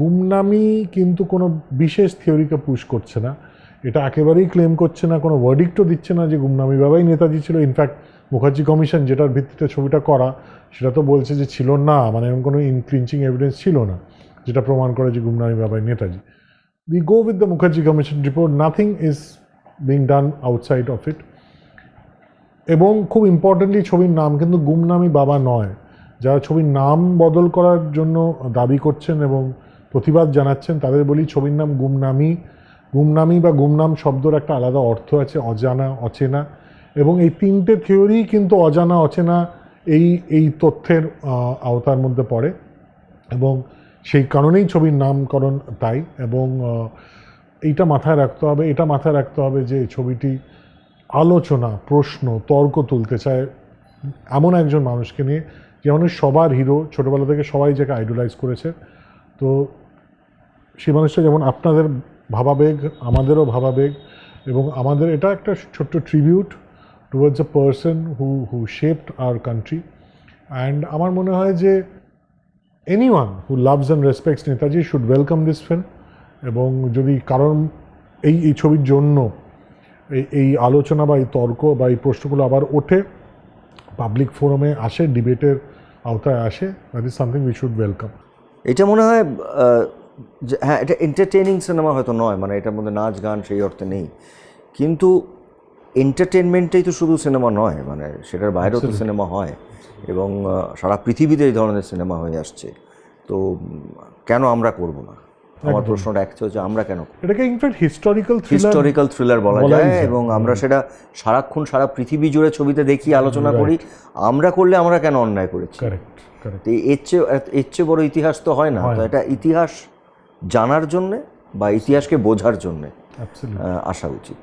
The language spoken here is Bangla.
গুমনামি কিন্তু কোনো বিশেষ থিওরিকে পুশ করছে না এটা একেবারেই ক্লেম করছে না, কোনো ওয়ার্ডিক্টও দিচ্ছে না যে গুমনামি বাবাই নেতাজি ছিল ইনফ্যাক্ট মুখার্জি কমিশন যেটার ভিত্তিতে ছবিটা করা, সেটা তো বলছে যে ছিল না মানে এরকম কোনো ইনক্রিঞ্চিং এভিডেন্স ছিল না, যেটা প্রমাণ করে যে গুমনামি বাবাই Netaji we go with the Mukherjee Commission report. Nothing is being done outside of it. এবং খুব ইম্পর্টেন্টলি ছবির নাম কিন্তু গুমনামি বাবা নয়, যারা ছবির নাম বদল করার জন্য দাবি করছেন এবং প্রতিবাদ জানাচ্ছেন, তাদের বলি ছবির নাম গুমনামি। গুমনামি বা গুমনাম শব্দর একটা আলাদা অর্থ আছে, অজানা, অচেনা। এবং এই তিনটে থিওরি কিন্তু অজানা, অচেনা এই এই তথ্যের আওতার মধ্যে পড়ে। এবং সেই কারণেই ছবির নামকরণ তাই। এবং এইটা মাথায় রাখতে হবে, এটা মাথায় রাখতে হবে যে ছবিটি আলোচনা, প্রশ্ন, তর্ক তুলতে চায় এমন একজন মানুষকে নিয়ে। যে মানুষ সবার হিরো, ছোটোবেলা থেকে সবাই যাকে আইডলাইজ করেছে তো সেই মানুষটা যেমন আপনাদের ভাবাবেগ, আমাদেরও ভাবাবেগ, এবং আমাদের এটা একটা ছোট্ট tribute towards a person who who shaped our country and আমার মনে হয় যে anyone who loves and respects Netaji should welcome this film এবং যদি কারণ এই এই ছবির জন্য, এই এই আলোচনা বা এই তর্ক বা এই প্রশ্নগুলো আবার ওঠে পাবলিক ফোরামে আসে ডিবেটের আওতায় আসে that is something we should welcome এটা মনে হয় যে হ্যাঁ এটা এন্টারটেনিং সিনেমা হয়তো নয় মানে এটার মধ্যে নাচ গান সেই অর্থে নেই। কিন্তু এন্টারটেনমেন্টেই তো শুধু সিনেমা নয় মানে সেটার বাইরেও তো সিনেমা হয় এবং সারা পৃথিবীতে এই ধরনের সিনেমা হয়ে আসছে। তো কেন আমরা করব না? আমার প্রশ্নটা এক হচ্ছে আমরা কেন এটাকে in fact historical thriller historical thriller বলা যায়। এবং আমরা সেটা সারাক্ষণ সারা পৃথিবী জুড়ে ছবিতে দেখি আলোচনা করি আমরা করলে আমরা কেন অন্যায় করেছি? এর চেয়ে এর চেয়ে বড় ইতিহাস তো হয় না। তো এটা ইতিহাস জানার জন্যে বা ইতিহাসকে বোঝার জন্যে আসা উচিত।